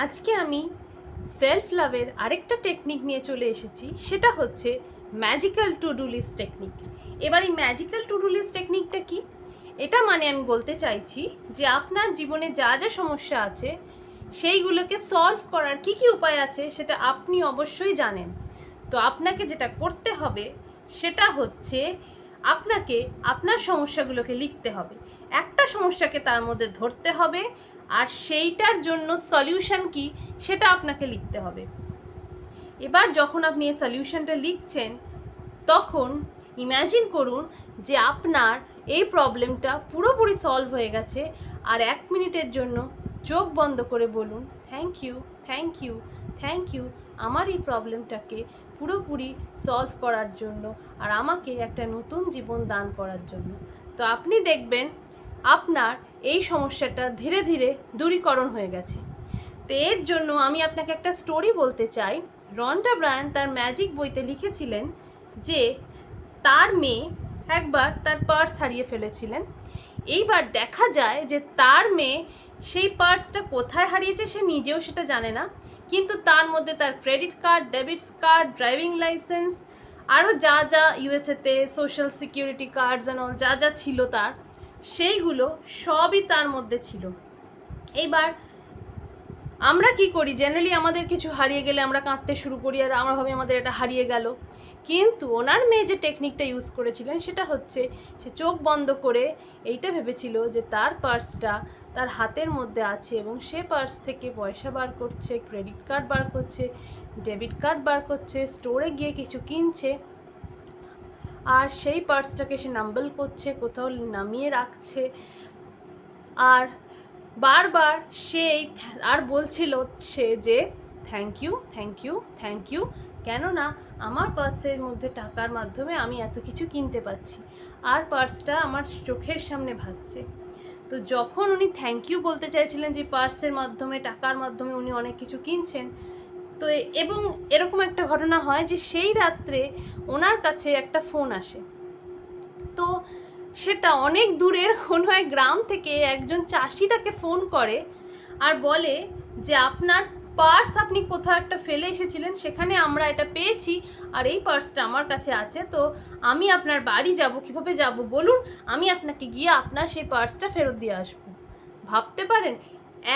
আজকে আমি সেলফ লাভের আরেকটা টেকনিক নিয়ে চলে এসেছি, সেটা হচ্ছে magical to do list technique এবার এই ম্যাজিক্যাল টু ডু লিস্ট টেকনিকটা কি? এটা মানে আমি বলতে চাইছি যে আপনার জীবনে যা যা সমস্যা আছে, সেইগুলোকে সলভ করার কি কি উপায় আছে সেটা আপনি অবশ্যই জানেন। তো আপনাকে যেটা করতে হবে, সেটা হচ্ছে আপনাকে আপনার সমস্যাগুলোকে লিখতে হবে। একটা সমস্যাকে তার মধ্যে ধরতে হবে আর সেইটার জন্য সলিউশন কি সেটা আপনাকে লিখতে হবে। এবার যখন আপনি এই সলিউশনটা লিখছেন, তখন ইম্যাজিন করুন যে আপনার এই প্রবলেমটা পুরোপুরি সলভ হয়ে গেছে আর এক মিনিটের জন্য চোখ বন্ধ করে বলুন thank you thank you thank you আমার এই প্রবলেমটাকে পুরোপুরি সলভ করার জন্য আর আমাকে একটা নতুন জীবন দান করার জন্য। তো আপনি দেখবেন আপনার এই সমস্যাটা ধীরে ধীরে দূরীকরণ হয়ে গেছে। তো এর জন্য আমি আপনাকে একটা স্টোরি বলতে চাই। রন্টা ব্রায়ান তার ম্যাজিক বইতে লিখেছিলেন যে, তার মেয়ে একবার তার পার্স হারিয়ে ফেলেছিলেন। এইবার দেখা যায় যে তার মেয়ে সেই পার্সটা কোথায় হারিয়েছে সে নিজেও সেটা জানে না। কিন্তু তার মধ্যে তার credit card debits card driving licence আরও যা যা ইউএসএতে social security cards and all যা যা ছিল তার সেইগুলো সবই তার মধ্যে ছিল। এইবার আমরা কি করি? জেনারেলি আমাদের কিছু হারিয়ে গেলে আমরা কাঁদতে শুরু করি আর আমরা ভাবি আমাদের এটা হারিয়ে গেল। কিন্তু ওনার মেয়ে যে টেকনিকটা ইউজ করেছিলেন সেটা হচ্ছে সে চোখ বন্ধ করে এইটা ভেবেছিল যে তার পার্সটা তার হাতের মধ্যে আছে এবং সে পার্স থেকে পয়সা বার করছে ক্রেডিট কার্ড বার করছে ডেবিট কার্ড বার করছে স্টোরে গিয়ে কিছু কিনছে। আর সেই পার্সটাকে সে নাম্বল করছে, কোথাও নামিয়ে রাখছে। আর বারবার সেই আর বলছিল সে যে thank you thank you thank you কেননা আমার পার্সের মধ্যে টাকার মাধ্যমে আমি এত কিছু কিনতে পারছি। আর পার্সটা আমার চোখের সামনে ভাসছে। তো যখন উনি থ্যাংক ইউ বলতে চাইছিলেন যে, পার্সের মাধ্যমে, টাকার মাধ্যমে উনি অনেক কিছু কিনছেন তো এবং এরকম একটা ঘটনা হয় যে সেই রাত্রে ওনার কাছে একটা ফোন আসে। তো সেটা অনেক দূরের কোনো এক গ্রাম থেকে একজন চাষি তাকে ফোন করে আর বলে যে, আপনার পার্স আপনি কোথাও একটা ফেলে এসেছিলেন, সেখানে আমরা এটা পেয়েছি আর এই পার্সটা আমার কাছে আছে, তো আমি আপনার বাড়ি যাব, কীভাবে যাব? বলুন, আমি আপনাকে গিয়ে আপনার সেই পার্সটা ফেরত দিয়ে আসব। ভাবতে পারেন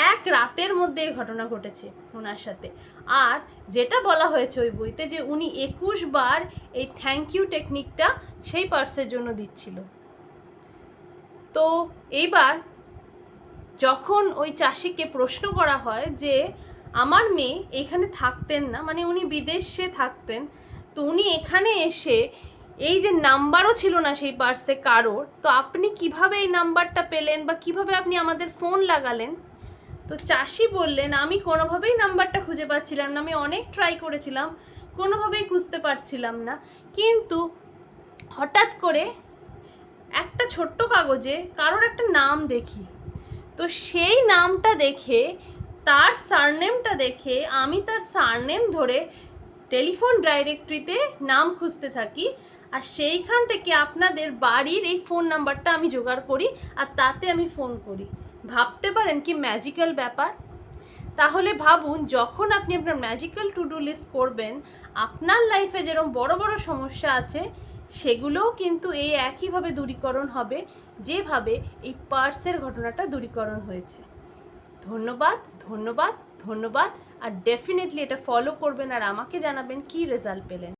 এক রাতের মধ্যে এই ঘটনা ঘটেছে ওনার সাথে। আর যেটা বলা হয়েছে ওই বইতে যে উনি একুশ বার এই থ্যাংক ইউ টেকনিকটা সেই পার্সের জন্য দিচ্ছিল। তো এইবার যখন ওই চাষিকে প্রশ্ন করা হয় যে, আমার মেয়ে এখানে থাকতেন না মানে উনি বিদেশে থাকতেন, তো উনি এখানে এসে এই যে নাম্বারও ছিল না সেই পার্সে কারোর, তো আপনি কীভাবে এই নাম্বারটা পেলেন বা কীভাবে আপনি আমাদের ফোন লাগালেন? তো চাষি বললেন, আমি কোনোভাবেই নাম্বারটা খুঁজে পাচ্ছিলাম না। আমি অনেক ট্রাই করেছিলাম, কোনোভাবেই খুঁজতে পারছিলাম না। কিন্তু হঠাৎ করে একটা ছোট্ট কাগজে কারোর একটা নাম দেখি। তো সেই নামটা দেখে, তার সারনেমটা দেখে, আমি তার সারনেম ধরে টেলিফোন ডাইরেক্টরিতে নাম খুঁজতে থাকি। আর সেইখান থেকে আপনাদের বাড়ির এই ফোন নাম্বারটা আমি জোগাড় করি, আর তাতে আমি ফোন করি। ভাবতে পারেন কি ম্যাজিক্যাল ব্যাপার? তাহলে ভাবুন, যখন আপনি আপনার ম্যাজিক্যাল টু ডু লিস্ট করবেন, আপনার লাইফে যেরকম বড় বড় সমস্যা আছে, সেগুলোও কিন্তু এই একইভাবে দূরীকরণ হবে, যেভাবে এই পার্সের ঘটনাটা দূরীকরণ হয়েছে। ধন্যবাদ ধন্যবাদ ধন্যবাদ, আর ডেফিনেটলি এটা ফলো করবেন আর আমাকে জানাবেন কি রেজাল্ট পেলেন।